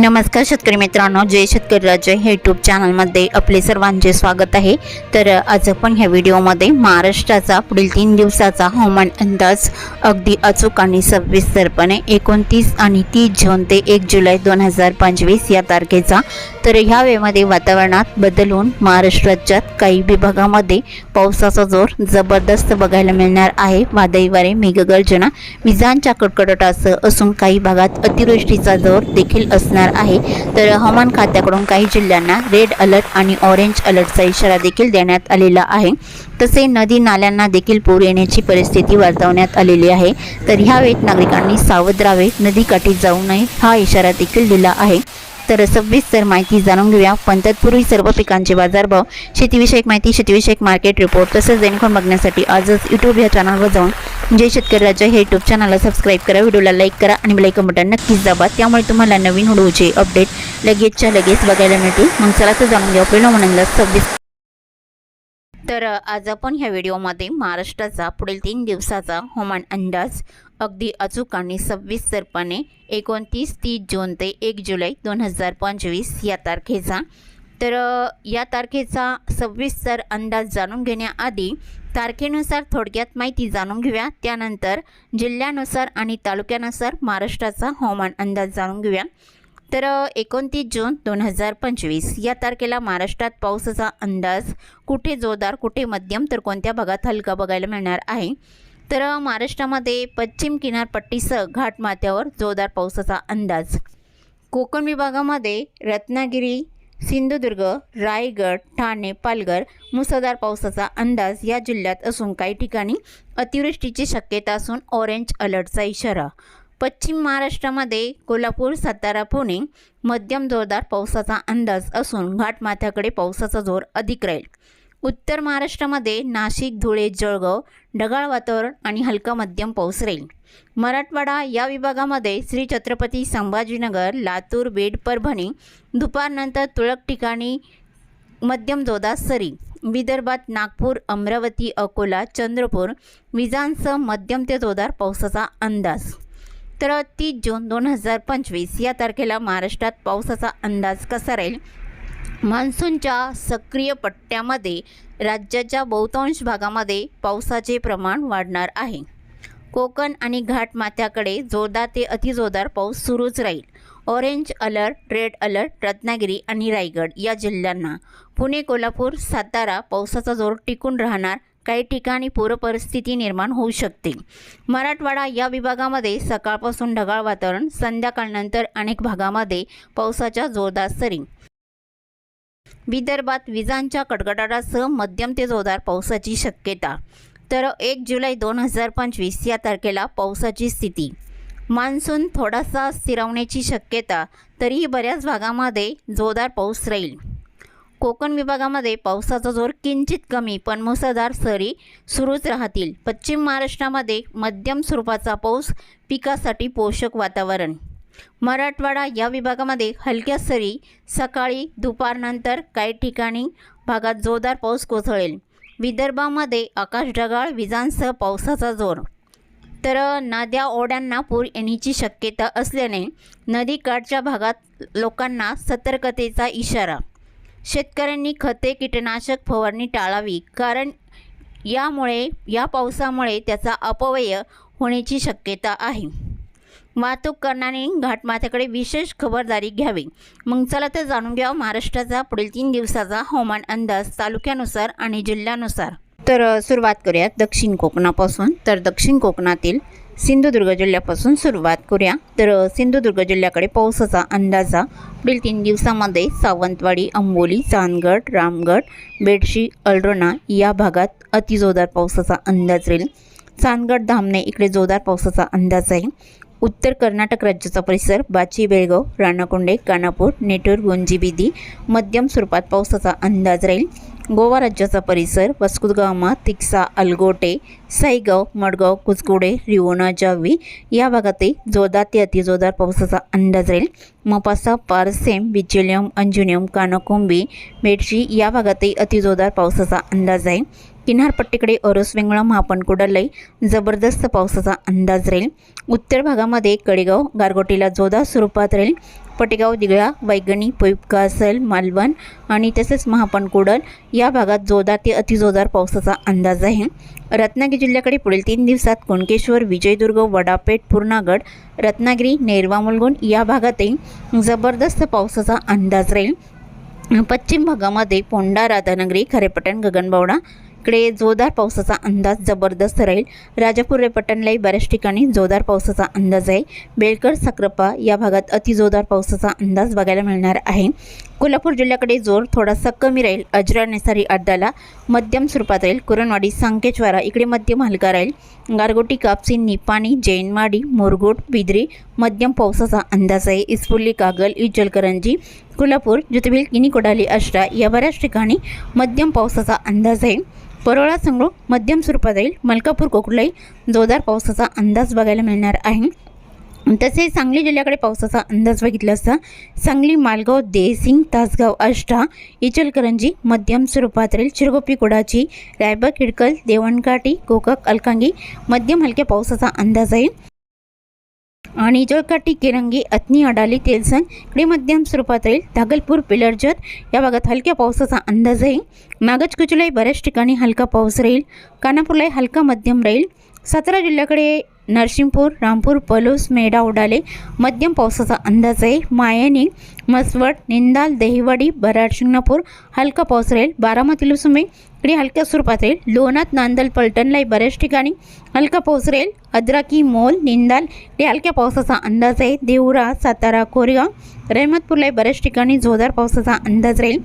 नमस्कार शेतकरी मित्रांनो जय शेतकरी राज्य हे यूट्यूब चॅनलमध्ये आपले सर्वांचे स्वागत आहे. तर आज आपण ह्या व्हिडिओमध्ये महाराष्ट्राचा पुढील तीन दिवसाचा हवामान अंदाज अगदी अचूक आणि सविस्तरपणे एकोणतीस आणि तीस जून ते एक जुलै दोन हजार पंचवीस या तारखेचा. तर ह्या वेळेमध्ये वातावरणात बदल होऊन महाराष्ट्र राज्यात काही विभागामध्ये पावसाचा जोर जबरदस्त बघायला मिळणार आहे. वादळी वारे मेघगर्जना विजांच्या कडकडाटासह असून काही भागात अतिवृष्टीचा जोर देखील असणार आहे. तर हवामान खात्याकडून काही जिल्ह्यांना रेड अलर्ट आणि ऑरेंज अलर्टचा इशारा देखील देण्यात आलेला आहे. तसे नदी नाल्यांना देखील पूर येण्याची परिस्थिती वर्तवण्यात आलेली आहे. तर ह्यावेळी नागरिकांनी सावध राहावे नदीकाठी जाऊ नये हा इशारा देखील दिला आहे. तर सविस्तर माहिती जाणून घेऊया. पण तत्पूर्वी सर्व पिकांचे बाजारभाव शेतीविषयक माहिती शेतीविषयक मार्केट रिपोर्ट तसंच दैनिक बघण्यासाठी आजच यूट्यूब या चॅनलवर जाऊन जे शेतकरी राजा हे यूट्यूब चॅनलला सबस्क्राईब करा व्हिडिओला लाईक करा आणि बेलायकन बटन नक्कीच दाबा. त्यामुळे तुम्हाला नवीन व्हिडिओचे अपडेट लगेचच्या लगेच बघायला मिळतील. मग चला तर जाणून घेऊ पहिलं म्हणाला सव्वीस. तर आज आपण ह्या व्हिडिओमध्ये महाराष्ट्राचा पुढील तीन दिवसाचा हवामान अंदाज अगदी अचूक आणि सविस्तरपणे एकोणतीस तीस जून ते एक जुलै दोन हजार पंचवीस या तारखेचा. तर या तारखेचा सविस्तर अंदाज जाणून घेण्याआधी तारखेनुसार थोडक्यात माहिती जाणून घेऊया. त्यानंतर जिल्ह्यानुसार आणि तालुक्यानुसार महाराष्ट्राचा हवामान अंदाज जाणून घेऊया. तर एकोणतीस जून दोन हजार पंचवीस या तारखेला महाराष्ट्रात पावसाचा अंदाज कुठे जोरदार कुठे मध्यम तर कोणत्या भागात हलका बघायला मिळणार आहे? तर महाराष्ट्रामध्ये पश्चिम किनारपट्टीसह घाटमाथ्यावर जोरदार पावसाचा अंदाज. कोकण विभागामध्ये रत्नागिरी सिंधुदुर्ग रायगड ठाणे पालघर मुसळधार पावसाचा अंदाज या जिल्ह्यात असून काही ठिकाणी अतिवृष्टीची शक्यता असून ऑरेंज अलर्टचा इशारा. पश्चिम महाराष्ट्रामध्ये कोल्हापूर सातारा पुणे मध्यम जोरदार पावसाचा अंदाज असून घाटमाथ्याकडे पावसाचा जोर अधिक राहील. उत्तर महाराष्ट्रामध्ये नाशिक धुळे जळगाव ढगाळ वातावरण आणि हलका मध्यम पाऊस राहील. मराठवाडा या विभागामध्ये श्री छत्रपती संभाजीनगर लातूर बीड परभणी दुपारनंतर तुरळक ठिकाणी मध्यम जोरदार सरी विदर्भात नागपूर अमरावती अकोला चंद्रपूर विजांसह मध्यम ते जोरदार पावसाचा अंदाज. तर तीस जून दोन हजार पंचवीस या तारखेला महाराष्ट्रात पावसाचा अंदाज कसा राहील? मान्सूनच्या सक्रिय पट्ट्यामध्ये राज्याच्या बहुतांश भागामध्ये पावसाचे प्रमाण वाढणार आहे. कोकण आणि घाटमाथ्याकडे जोरदार ते अतिजोरदार पाऊस सुरूच राहील. Orange alert red alert Ratnagiri आणि रायगड या जिल्ह्यांना. पुणे कोल्हापूर सातारा पावसाचा जोर टिकून राहणार. काही ठिकाणी पूरपरिस्थिती निर्माण होऊ शकते. मराठवाडा या विभागामध्ये सकाळपासून ढगाळ वातावरण संध्याकाळनंतर अनेक भागामध्ये पावसाच्या जोरदार सरी. विदर्भात विजांच्या कडकडाटासह मध्यम ते जोरदार पावसाची शक्यता. तर एक जुलै दोन हजार पंचवीस या तारखेला पावसाची स्थिती. मान्सून थोडासा स्थिरावण्याची शक्यता तरीही बऱ्याच भागामध्ये जोरदार पाऊस राहील. कोकण विभागामध्ये पावसाचा जोर किंचित कमी पण मुसळधार सरी सुरूच राहतील. पश्चिम महाराष्ट्रामध्ये मध्यम स्वरूपाचा पाऊस पिकासाठी पोषक वातावरण. मराठवाडा या विभागामध्ये हलक्या सरी सकाळी दुपारनंतर काही ठिकाणी भागात जोरदार पाऊस कोसळेल. विदर्भामध्ये आकाश ढगाळ विजांसह पावसाचा जोर. तर नद्या ओढ्यांना पूर येण्याची शक्यता असल्याने नदीकाठच्या भागात लोकांना सतर्कतेचा इशारा. शेतकऱ्यांनी खते कीटनाशक फवारणी टाळावी कारण यामुळे या पावसामुळे त्याचा अपव्यय होण्याची शक्यता आहे. वाहतूक करणाने घाटमाथ्याकडे विशेष खबरदारी घ्यावी. मग चला तर जाणून घ्या महाराष्ट्राचा पुढील तीन दिवसाचा हवामान अंदाज तालुक्यानुसार आणि जिल्ह्यानुसार. तर सुरुवात करूया दक्षिण कोकणापासून. तर दक्षिण कोकणातील सिंधुदुर्ग जिल्ह्यापासून सुरुवात करूया. तर सिंधुदुर्ग जिल्ह्याकडे पावसाचा अंदाजा पुढील तीन दिवसामध्ये सावंतवाडी अंबोली चांदगड रामगड बेडशी अल्ड्रोना या भागात अतिजोरदार पावसाचा अंदाज राहील. चांदगड धामणे इकडे जोरदार पावसाचा अंदाज आहे. उत्तर कर्नाटक राज्याचा परिसर बाची बेळगाव राणाकोंडे कानापूर नेटूर गोंजीबिदी मध्यम स्वरूपात पावसाचा अंदाज राहील. गोवा राज्याचा परिसर वस्कुदगामा तिक्सा अलगोटे साईगाव मडगाव कुचकुडे रिवोना जावी या भागातही जोरदार ते अतिजोरदार पावसाचा अंदाज राहील. मपासा पारसेम बिचेलियम अंजुनियम कानाकोंबी मेडशी या भागातही अतिजोरदार पावसाचा अंदाज आहे. किनारपट्टीकडे ओरोसवेंगळा महापणकुडालय जबरदस्त पावसाचा अंदाज राहील. उत्तर भागामध्ये कडेगाव गारगोटीला जोरदार स्वरूपात राहील. पटेगाव दिगळा वैगणी पोईपका मालवण आणि तसेच महापण कुडल या भागात जोरदार ते अतिजोरदार पावसाचा अंदाज आहे. रत्नागिरी जिल्ह्याकडे पुढील तीन दिवसात कुणकेश्वर विजयदुर्ग वडापेठ पूर्णागड रत्नागिरी नेरवा मुलगुण या भागातही जबरदस्त पावसाचा अंदाज राहील. पश्चिम भागामध्ये पोंडा राधानगरी खरेपटण गगनबावडा इकडे जोरदार पावसाचा अंदाज जबरदस्त राहील. राजापूर रेपटणलाही बऱ्याच ठिकाणी जोरदार पावसाचा अंदाज आहे. बेलकर साक्रप्पा या भागात अतिजोरदार पावसाचा अंदाज बघायला मिळणार आहे. कोल्हापूर जिल्ह्याकडे जोर थोडासा कमी राहील. अजरा नेसारी अड्डाला मध्यम स्वरूपात राहील. कुरणवाडी सांकेश्वरा इकडे मध्यम हलका राहील. गारगोटी कापसी निपाणी जैनमाडी मोरगोट बिद्री मध्यम पावसाचा अंदाज आहे. इस्फुल्ली कागल इचलकरंजी कोल्हापूर ज्योतिबील किनी कोडाली अष्टा या बऱ्याच ठिकाणी मध्यम पावसाचा अंदाज आहे. परोळा संगळू मध्यम स्वरूपात राहील. मलकापूर कोकलाई जोरदार पावसाचा अंदाज बघायला मिळणार आहे. तसेच सांगली जिल्ह्याकडे पावसाचा अंदाज बघितला असता सांगली मालगाव देसिंग तासगाव आष्टा इचलकरंजी मध्यम स्वरूपात राहील चिरगोपी कुडाची रायबा खिडकल देवणकाटी गोकाक अलकांगी मध्यम हलक्या पावसाचा अंदाज आहे. आणि जळकाटी किरंगी अथनी अडाली तेलसंग इकडे मध्यम स्वरूपात राहील धागलपूर पिलरजत या भागात हलक्या पावसाचा अंदाज आहे. नागजकुचलाही बऱ्याच ठिकाणी हलका पाऊस राहील. कानापूरलाही हलका मध्यम राहील. सातारा जिल्ह्याकडे नरसिंहपूर रामपूर पलूस मेढा उडाले मध्यम पावसाचा अंदाज आहे. मायानी मसवड निंदाल दहिवाडी बराड शिंगणापूर हलका पाऊस राहील. बारामती लुसुंबे इकडे हलक्या स्वरूपात राहील. लोणात नांदल पलटणलाही बऱ्याच ठिकाणी हलका पाऊस राहील. अद्राकी मोल निंदाल इकडे हलक्या पावसाचा अंदाज आहे. देवरा सातारा कोरेगाव रहमतपूरलाही बऱ्याच ठिकाणी जोरदार पावसाचा अंदाज राहील.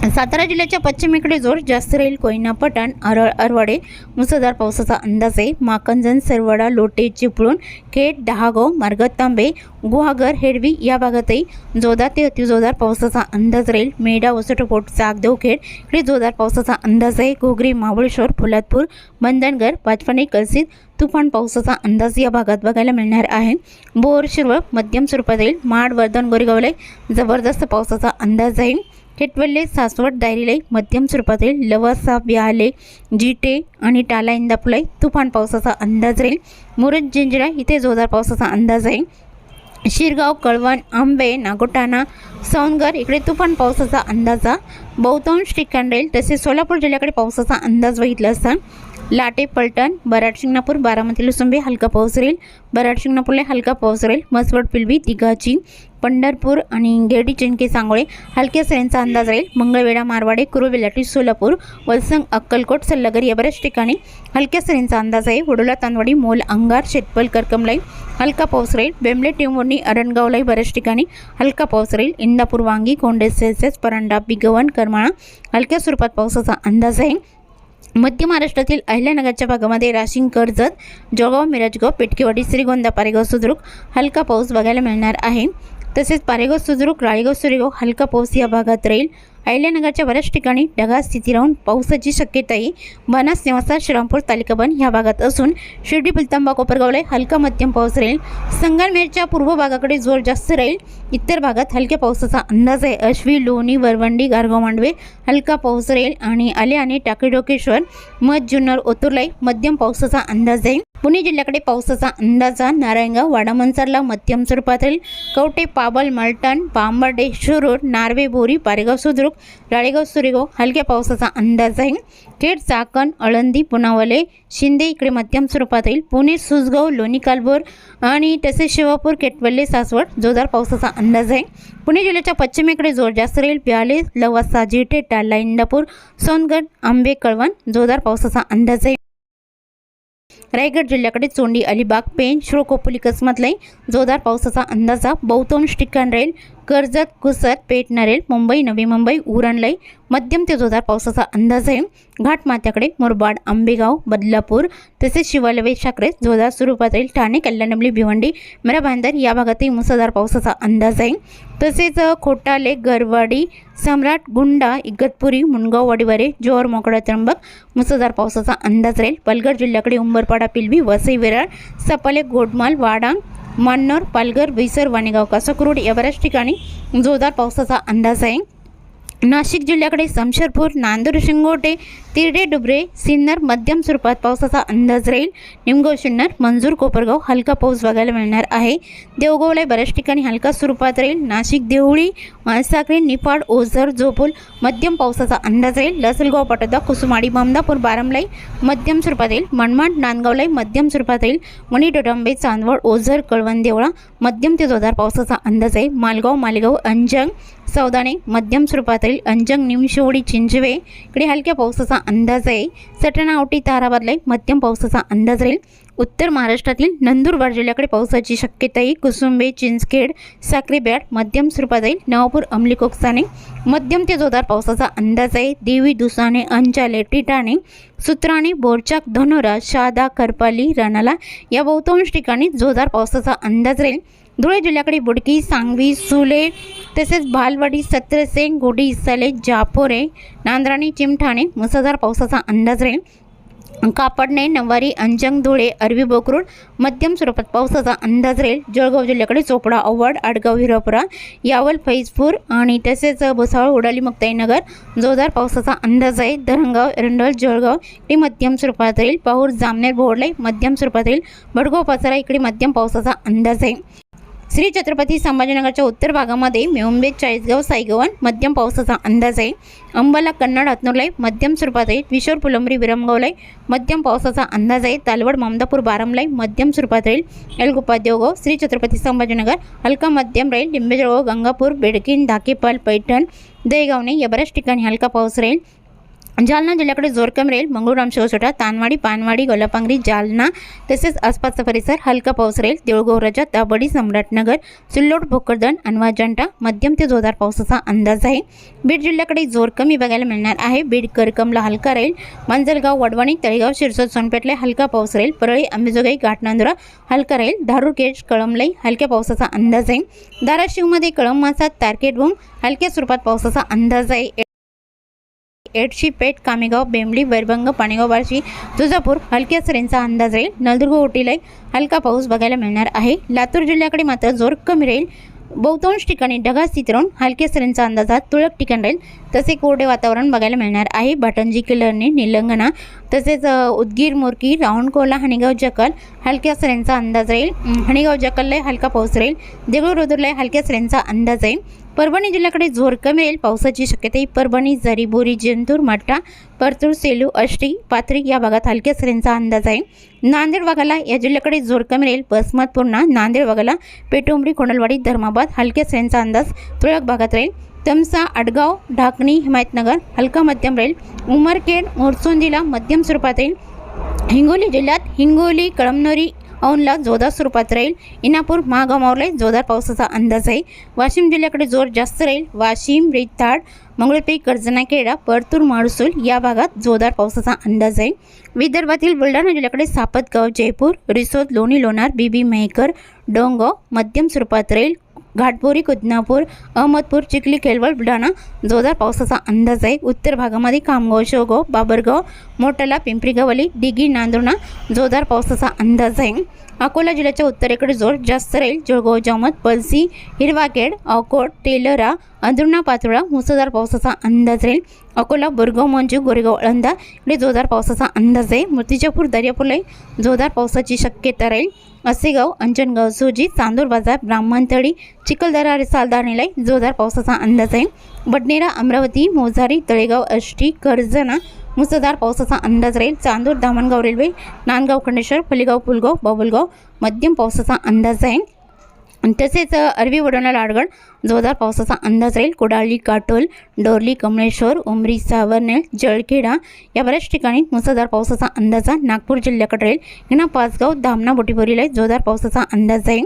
सातारा जिल्ह्याच्या पश्चिमेकडे जोर जास्त राहील कोयना पठाण अरळ अरवाडे मुसळधार पावसाचा अंदाज आहे. माकंजन सरवडा लोटे चिपळूण खेड डहागाव मार्ग तांबे गुहागर हेडवी या भागातही जोरदार ते अतिजोरदार पावसाचा अंदाज राहील. मेढा वसटपोट चाकदेव खेड इकडे जोरदार पावसाचा अंदाज आहे. घोगरी महाबळेश्वर फुलादपूर बंधनगर पाचपणे कलसित तुफान पावसाचा अंदाज या भागात बघायला मिळणार आहे. बोर शिरवळ मध्यम स्वरूपात येईल माड वर्धन गोरेगावला जबरदस्त पावसाचा अंदाज आहे. हेटवल्ले सासवड दायरीलाई मध्यम स्वरूपात लवासा व्याले जिटे आणि टाला इंदापुलाई तुफान पावसाचा अंदाज राहील. मुरज जिंजिरा इथे जोरदार पावसाचा अंदाज आहे. शिरगाव कळवण आंबे नागोटाणा सौंदगर इकडे तुफान पावसाचा अंदाजा बहुतांश ठिकाण राहील. तसेच सोलापूर जिल्ह्याकडे पावसाचा अंदाज बघितला असता लाटे पलटण बराड शिंगणापूर बारामती लुसुंबे हलका पाऊस राहील बराड शिंगणापूरला हलका पाऊस राहील मसवड पिलवी दिघाची पंढरपूर आणि गेडी चिंके सांगोळे हलक्या सरींचा अंदाज राहील मंगळवेढा मारवाडे कुरुविलाटी सोलापूर वलसंग अक्कलकोट सल्लागर या बऱ्याच ठिकाणी हलक्या सरींचा अंदाज आहे. वडोला तांदवाडी मोल अंगार शेतपल करकमलाई हलका पाऊस राहील बेमले टेंबोर्णी अरणगावलाही बऱ्याच ठिकाणी हलका पाऊस राहील इंदापूर वांगी कोंडे सेसेस परांडा बिगवण करमाळा हलक्या स्वरूपात पावसाचा अंदाज आहे. मध्य महाराष्ट्रातील अहिल्यानगरच्या भागामध्ये राशिंग कर्जत जळगाव मिरजगाव पेटकेवाडी श्रीगोंदा पारेगाव सुद्रुक हलका पाऊस बघायला मिळणार आहे. तसेच पारेगाव सुद्रुक राळेगाव सुरेगाव हलका पाऊस या भागात राहील. अहिल्यानगरच्या बऱ्याच ठिकाणी ढगाळ स्थिती राहून पावसाची शक्यताही बनास नेवासा श्रीरामपूर तालिकाबन ह्या भागात असून शिर्डी पुलतांबा कोपरगावला हलका मध्यम पाऊस राहील. संगमनेरच्या पूर्व भागाकडे जोर जास्त राहील. इतर भागात हलक्या पावसाचा अंदाज आहे. अश्वी लोणी वरवंडी गारगाव मांडवे हलका पाऊस राहील. आणि आले आणि टाकेडोकेश्वर मध जुन्नर ओतुरलाई मध्यम पावसाचा अंदाज आहे. पुणे जिल्ह्याकडे पावसाचा अंदाजा नारायणगाव वाडामंसरला मध्यम स्वरूपात राहील कवटे पाबल मलटण पांबर्डे शुरूर नार्वे बोरी पारेगाव सुद्रुक राळेगाव सुरेगाव हलक्या पावसाचा अंदाज आहे. खेड चाकण अळंदी पुनावले शिंदे इकडे मध्यम स्वरूपात येईल पुणे सुसगाव लोणी कालभोर आणि तसेच शिवापूर केटवल्ले सासवड जोरदार पावसाचा अंदाज आहे. पुणे जिल्ह्याच्या पश्चिमेकडे जोर जास्त राहील. प्याले लवासा जिटे टाला इंदापूर सोनगड आंबे कळवण जोरदार पावसाचा अंदाज आहे. रायगड जिल्ह्याकडे चोंडी अलिबाग पेन श्रोकोपोली कसमतलाई जोरदार पावसाचा अंदाजा. बहुतांश ठिकाण राहील कर्जत कुसत पेटणारेल मुंबई नवी मुंबई उरणलाई मध्यम ते जोरदार पावसाचा अंदाज आहे. घाटमाथ्याकडे मुरबाड आंबेगाव बदलापूर तसेच शिवालवे शाकरे जोरदार स्वरूपात राहील ठाणे कल्याणमली भिवंडी मेरा भांदर या भागातही मुसळधार पावसाचा अंदाज आहे. तसेच खोटाले गरवाडी सम्राट गुंडा इगतपुरी मुनगाव वाडीवारे जोर मोकडा त्र्यंबक मुसळधार पावसाचा अंदाज राहील. पालघर जिल्ह्याकडे उंबरपाडा पिलवी वसई विरार सपाले गोडमाल वाडांग मान्नोर पालघर विसर वाणेगाव कासकरोड या बऱ्याच ठिकाणी जोरदार पावसाचा अंदाज आहे. नाशिक जिल्ह्याकडे समशेरपूर नांदूर शिंगोटे तिरडे डुबरे सिन्नर मध्यम स्वरूपात पावसाचा अंदाज राहील. निमगाव सिन्नर मंजूर कोपरगाव हलका पाऊस बघायला मिळणार आहे. देवगावला बऱ्याच ठिकाणी हलका स्वरूपात राहील. नाशिक देवळी माळसाखळी निफाड ओझर जोपूल मध्यम पावसाचा अंदाज राहील. लसलगाव पटोदा कुसुमाडी ममदापूर बारामलाई मध्यम स्वरूपात येईल मनमाड नांदगावलाई मध्यम स्वरूपात येईल मणी चांदवड ओझर कळवण देवळा मध्यम ते जोरदार पावसाचा अंदाज आहे. मालगाव मालेगाव अंजंग सौदाणे मध्यम स्वरूपात येईल अंजंग निमशेवडी चिंचवे. इकडे हलक्या पावसाचा अंदाज आहे. सटणावटी ताराबादला मध्यम पावसाचा अंदाज राहील. उत्तर महाराष्ट्रातील नंदुरबार जिल्ह्याकडे पावसाची शक्यता आहे. कुसुंबे चिंचखेड साक्रीबॅट मध्यम स्वरूपात जाईल नवापूर अमली कोकसाने मध्यम ते जोरदार पावसाचा अंदाज आहे. देवी दुसाने अंचाले टिटाणे सुत्राणे बोरचाक धनोरा शादा करपाली रानाला या बहुतांश ठिकाणी जोरदार पावसाचा अंदाज राहील. धुळे जिल्ह्याकडे बुडकी सांगवी सुले तसेच भालवाडी सत्रसेन गोडी इसाले जापोरे नांद्राणी चिमठाणे मुसळधार पावसाचा अंदाज राहील. कापडणे नवारी अंजंग धुळे अरबी बोकरूड मध्यम स्वरूपात पावसाचा अंदाज राहील. जळगाव जिल्ह्याकडे चोपडा अवड आडगाव हिरापुरा यावल फैजपूर आणि तसेच भुसावळ उडाली मुक्ताईनगर जोरदार पावसाचा अंदाज आहे. धरणगाव एरंडोल जळगाव इकडे मध्यम स्वरूपात राहील. पाऊर जामनेर बोर्डलाई मध्यम स्वरूपात राहील. भडगाव पाचरा इकडे मध्यम पावसाचा अंदाज आहे. श्री छत्रपती संभाजीनगरच्या उत्तर भागामध्ये मेहुंबे चाळीसगाव साईगवन मध्यम पावसाचा अंदाज आहे. अंबाला कन्नड हातनूरलाई मध्यम स्वरूपात आहे. विशोर फुलंबरी विरमगावलाई मध्यम पावसाचा अंदाज आहे. तालवड ममदापूर बारामलाई मध्यम स्वरूपात राहील एलगुप्पा देवगाव श्री छत्रपती संभाजीनगर हलका मध्यम राहील लिंबेजळगाव गंगापूर बेडकीन धाकेपाल पैठण दहेगावने या बऱ्याच ठिकाणी हलका पाऊस राहील. जालना जिल्ह्याकडे जोरकम रेल मंगळूराम शिवसोटा तानवाडी पानवाडी गोलापांगरी जालना तसेच आसपासचा परिसर हलका पाऊस राहील देऊळगाव दाबडी सम्राटनगर सिल्लोड भोकरदन अनवाजंटा मध्यम ते जोरदार पावसाचा अंदाज आहे. बीड जिल्ह्याकडे जोर कमी बघायला मिळणार आहे. बीड करकमला हलका राहील मांजलगाव वडवणी तळेगाव शिरसोद सोनपेठला हलका पाऊस राहील परळी अंबेजोगाई घाटनांदुरा हलका राहील धारूर कळमलाई हलक्या पावसाचा अंदाज आहे. धाराशिवमध्ये कळम मासात तारकेट भूम हलक्या स्वरूपात पावसाचा अंदाज आहे. एडशी पेठ कामेगाव बेंबली वैरभंग पाणेगाव बार्शी तुळजापूर हलक्या सरींचा अंदाज राहील नलदुर्ग ओटीलाही हलका पाऊस बघायला मिळणार आहे. लातूर जिल्ह्याकडे मात्र जोर कमी राहील. बहुतांश ठिकाणी ढगाळ स्थिती राहून हलक्या सरींचा अंदाजात तुळक ठिकाण राहील. तसे कोरडे वातावरण बघायला मिळणार आहे. भाटंजी किल्लरने निलंगणा तसेच उदगीर मोरकी रावणकोला हणेगाव जकल हलक्या सरींचा अंदाज राहील. अं, हणेगाव जकलला हलका पाऊस राहील. देगळूर रोदूरला हलक्या सरींचा अंदाज आहे. परभणी जिल्ह्याकडे जोर कमेल पावसाची शक्यता परभणी झरी बोरी जिंतूर मट्टा परतूर सेलू अष्टी पाथरी या भागात हलक्या सरींचा अंदाज आहे. नांदेड भागाला या जिल्ह्याकडे जोर कमेल बसमत पूर्णा नांदेड भागाला पेटोंबरी कोंडलवाडी धर्माबाद हलक्या सरींचा अंदाज तुळक भागात राहील. तमसा अडगाव ढाकणी हिमायतनगर हलका मध्यम राहील. उमरखेड मोरसोंदीला मध्यम स्वरूपात राहील हिंगोली जिल्ह्यात हिंगोली कळमनोरी औनला जोरदार स्वरूपात राहील. इनापूर महागामावरला जोरदार पावसाचा अंदाज आहे. वाशिम जिल्ह्याकडे जोर जास्त राहील. वाशिम रिताड कर्जना कर्जनाखेडा परतूर माळसूल या भागात जोरदार पावसाचा अंदाज आहे. विदर्भातील बुलढाणा जिल्ह्याकडे सापतगाव जयपूर रिसोद लोणी लोणार बीबी मेहकर डोंगो मध्यम स्वरूपात राहील. घाटपुरी कुदनापूर अहमदपूर चिखली केलवळ बुलढाणा. जोरदार पावसाचा अंदाज आहे. उत्तर भागामध्ये खामगाव शेवगाव बाबरगाव मोटाला पिंपरीगावली डिगी नांदुर्णा. जोरदार पावसाचा अंदाज आहे. अकोला जिल्ह्याच्या उत्तरेकडे जोर जास्त राहील. जळगाव जामत पलसी हिरवाखेड अकोट तेलरा अंदुर्णा पातोळा मुसळधार पावसाचा अंदाज राहील. अकोला बोरगाव मंजू गोरेगाव अळंदा इकडे जोरदार पावसाचा अंदाज आहे. मूर्तिजापूर दर्यापूरला जोरदार पावसाची शक्यता राहील. असेगाव अंजनगाव सोजी चांदूर बाजार ब्राह्मणतळी चिखलदरा रिसालदारणीला जोरदार पावसाचा अंदाज आहे. बडनेरा अमरावती मोझारी तळेगाव अष्टी कर्जना मुसळधार पावसाचा अंदाज राहील. चांदूर दामणगाव रेल्वे नांदगाव खंडेश्वर फलिगाव पुलगाव बाबुलगाव मध्यम पावसाचा अंदाज आहे तसेच अरबी वडोणा लाडगड जोरदार पावसाचा अंदाज राहील. कुडाळी काटोल डोरली कमळेश्वर उमरी सावरनेल जळखेडा या बऱ्याच ठिकाणी मुसळधार पावसाचा अंदाज आहे नागपूर जिल्ह्याकडे राहील. यांना पाचगाव धामणा बोटीबोरीला जोरदार पावसाचा अंदाज आहे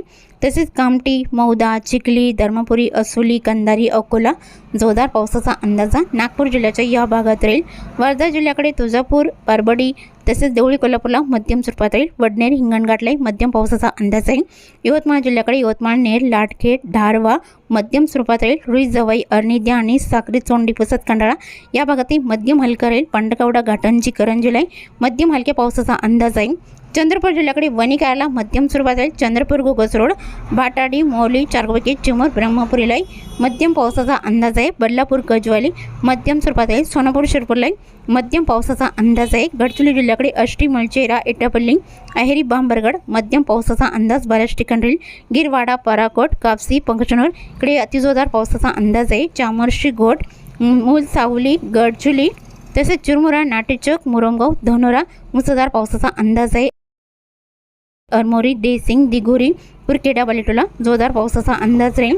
तसेच कामटी मौदा चिखली धर्मपुरी असोली कंदारी अकोला जोरदार पावसाचा अंदाज आहे नागपूर जिल्ह्याच्या या भागात राहील. वर्धा जिल्ह्याकडे तुळजापूर परबडी तसेच देवळी कोल्हापूरला मध्यम स्वरूपात राहील. वडनेर हिंगणघाटला मध्यम पावसाचा अंदाज आहे. यवतमाळ जिल्ह्याकडे यवतमाळ नेर लाटखेड धारवा मध्यम स्वरूपात राहील. रुई जवाई अर्निद्या आणि साक्री चोंडी पुसत खंडाळा या भागातील मध्यम हलका राहील. पांडकावडा घाटंजी करंजीला मध्यम हलक्या पावसाचा अंदाज आहे. चंद्रपूर जिल्ह्याकडे वणिकायला मध्यम स्वरूपात आहे. चंद्रपूर गोगस रोड भाटाडी मोहली चारगोपी चिमूर ब्रह्मपुरीलाई मध्यम पावसाचा अंदाज आहे. बदलापूर गजवाली मध्यम स्वरूपात आहे. सोनापूर शिरपूरलाई मध्यम पावसाचा अंदाज आहे. गडचिरोली जिल्ह्याकडे अष्टी मलचेरा एटापल्ली अहेरी बांबरगड मध्यम पावसाचा अंदाज बऱ्याच ठिकाणी राहील. गिरवाडा पराकोट कापसी पंकचनूर इकडे अतिजोरदार पावसाचा अंदाज आहे. चामोर्शी घोट मूल सावली गडचुली तसेच चिरमुरा नाटेचक मुरमगाव धनोरा मुसळधार पावसाचा अंदाज आहे. अरमोरी देसिंग दिघोरी कुरकेडा बलेटोला जोरदार पावसाचा अंदाज राहील.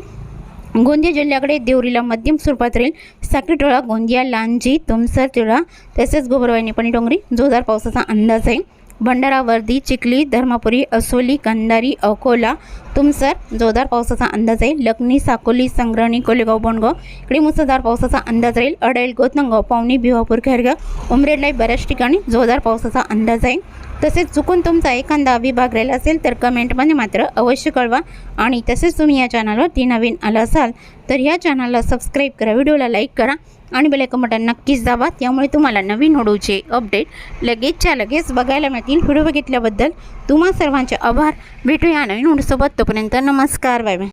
गोंदिया जिल्ह्याकडे देवरीला मध्यम स्वरूपात राहील. साक्रीटोळा गोंदिया लांजी तुमसर तिळा तसेच गोबरवाई निपाणी डोंगरी जोरदार पावसाचा अंदाज आहे भंडारा वर्दी चिखली धर्मापुरी असोली कंदारी अकोला तुमसर जोरदार पावसाचा अंदाज आहे. लखनी साकोली संग्रहणी कोलेगाव बोंडगाव इकडे मुसळधार पावसाचा अंदाज राहील. अडेल गोतनगाव पावणी भिवापूर खेरगाव उमरेडला बऱ्याच ठिकाणी जोरदार पावसाचा अंदाज आहे. तसेच चुकून तुमचा एखादा विभाग राहिला असेल तर कमेंटमध्ये मात्र अवश्य कळवा. आणि तसेच तुम्ही या चॅनलवरती नवीन आला असाल तर या चॅनलला सबस्क्राईब करा. व्हिडिओला लाईक करा. आणि बेलायकन बटन नक्कीच दाबा. त्यामुळे तुम्हाला नवीन होडूचे अपडेट लगेचच्या लगेच बघायला मिळतील. व्हिडिओ बघितल्याबद्दल तुम्हा सर्वांचे आभार. भेटूया नवीन होडूसोबत तोपर्यंत नमस्कार. Bye bye.